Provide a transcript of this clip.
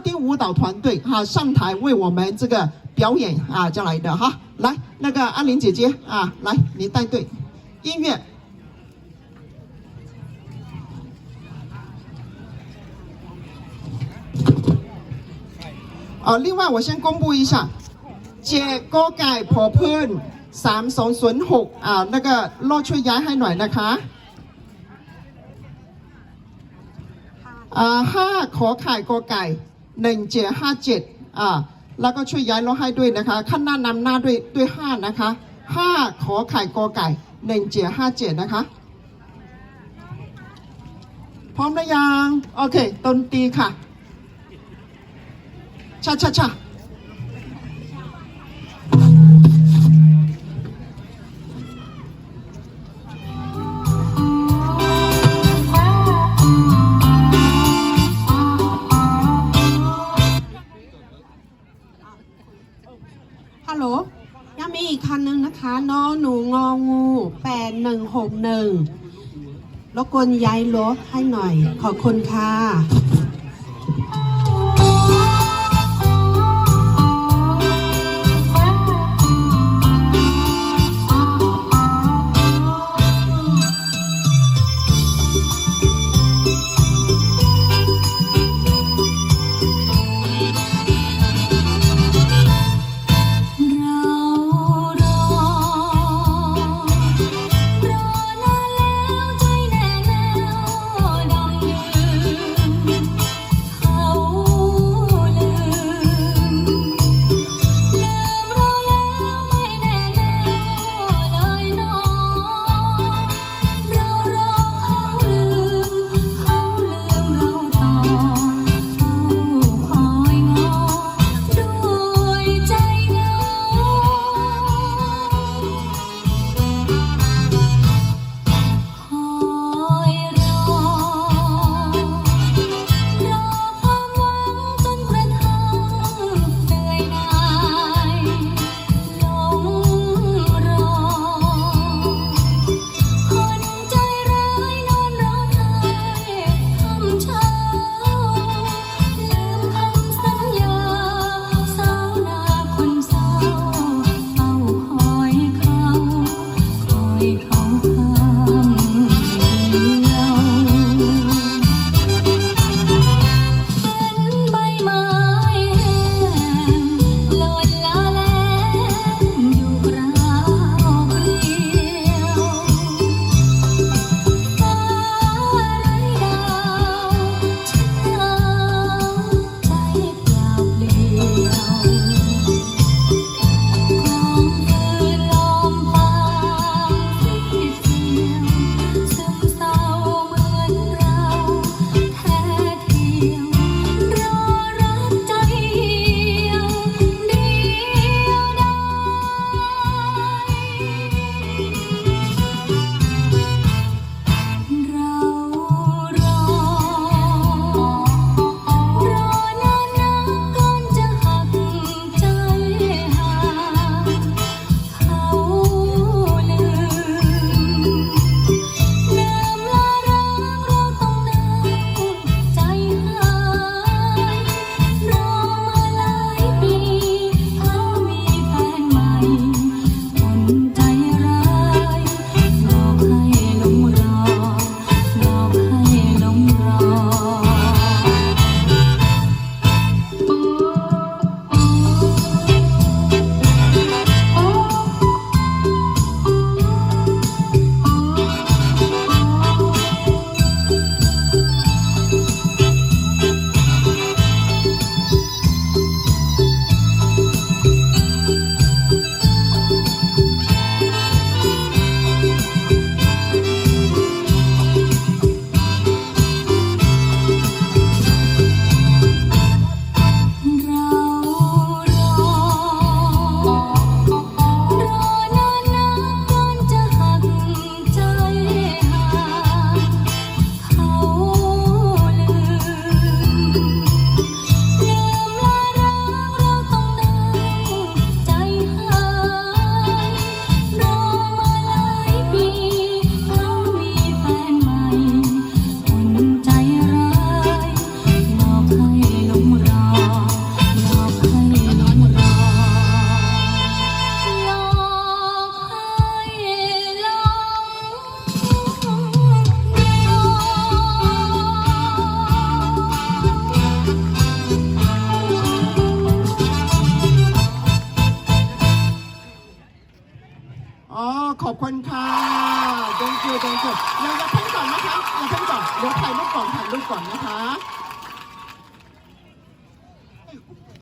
的舞蹈团队哈上台为我们这个表演啊，这样来的哈。来，那个安琳姐姐啊，来你带队，音乐。哦，另外我先公布一下，เจกอไก่พอพื้นสามสองศูนย์หกอ่า那个รอช่วยย้ายให้หน่อยนะคะ อ่าห้าขอไข่กอไก่ หนึ่งเจ็ดห้าเจ็ดอ่าแล้วก็ช่วยย้ายรถให้ด้วยนะคะขั้นหน้านำหน้าด้วยด้วยห้านะคะห้าขอไข่กอไก่หนึ่งเจ็ดห้าเจ็ดนะคะ พร้อมหรือยัง โอเคดนตีค่ะชาชาชา ฮัลโหลยังมีอีกคันนึงนะคะนอหนูงองูแปดหนึ่งหกหนึ่งรบกวนย้ายรถให้หน่อย ขอบคุณค่ะ ขอบคุณค่ะ thank you thank you เราอย่าเพิ่งก่อนนะคะอย่าเพิ่งก่อนเดี๋ยวถ่ายรูปก่อนถ่ายรูปก่อนนะคะ